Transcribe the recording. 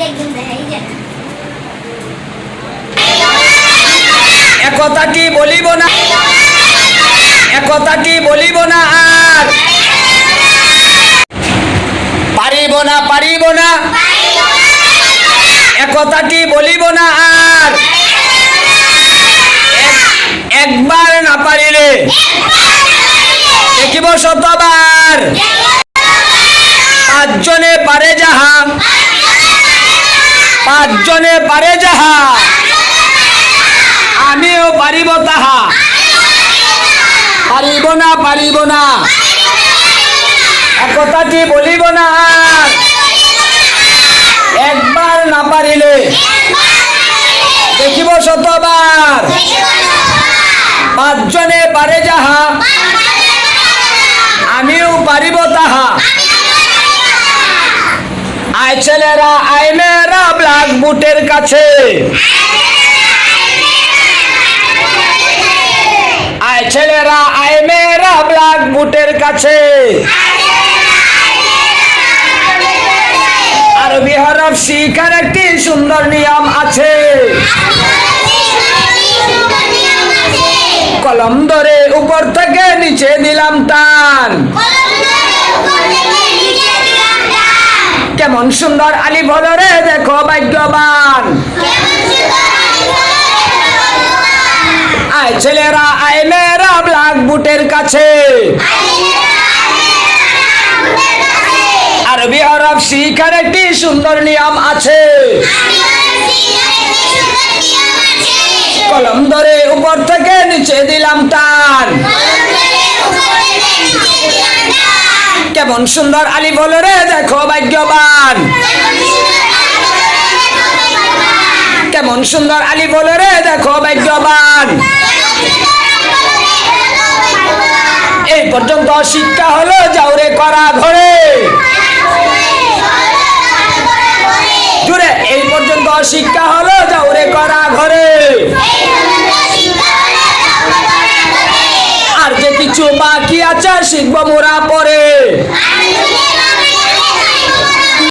একদম না। একতাটি বলিব না? একতাটি বলিব না আর? পারিব না পারিব না। একতাটি বলিব না আর? এক- একবার না পারিলে দেখিব শতবার। পাঁচজনে পারে যাহা পাঁচজনে পারে যাহা, আমিও পারিব তাহা। পারিব না পারিব না। একতাটি বলিব না। একবার না পারিলে দেখিব শতবার। পাঁচজনে পারে যাহা, আমিও পারিব তাহা। ছেলেরা আয় মেয়েরা ব্ল্যাক বুটের কাছে। আয় ছেলেরা আয় মেয়েরা ব্ল্যাক বুটের কাছে। আরবি হরফ শিখার একটি সুন্দর নিয়ম আছে। কলম ধরে উপর থেকে নিচে দিলাম টান। কেমন সুন্দর আলি বলো রে দেখো ভাগ্যবান। আয় ছেলেরা, আয় মেয়েরা ব্ল্যাক বুটের কাছে। আরবি হরফ শিখার একটি সুন্দর নিয়ম আছে। কলম ধরে উপর থেকে নিচে দিলাম টান। কেমন সুন্দর আলি বলো রে, দেখো ভাগ্যবান। কেমন সুন্দর আলি বলো রে, দেখো ভাগ্যবান। এই পর্যন্ত শিক্ষা হলো যাওরে করা ঘরে। জুড়ে, এই পর্যন্ত শিক্ষা হলো যাওরে করা ঘরে। আর যে কিছু বাকি আছে শিখব মোরা পরে।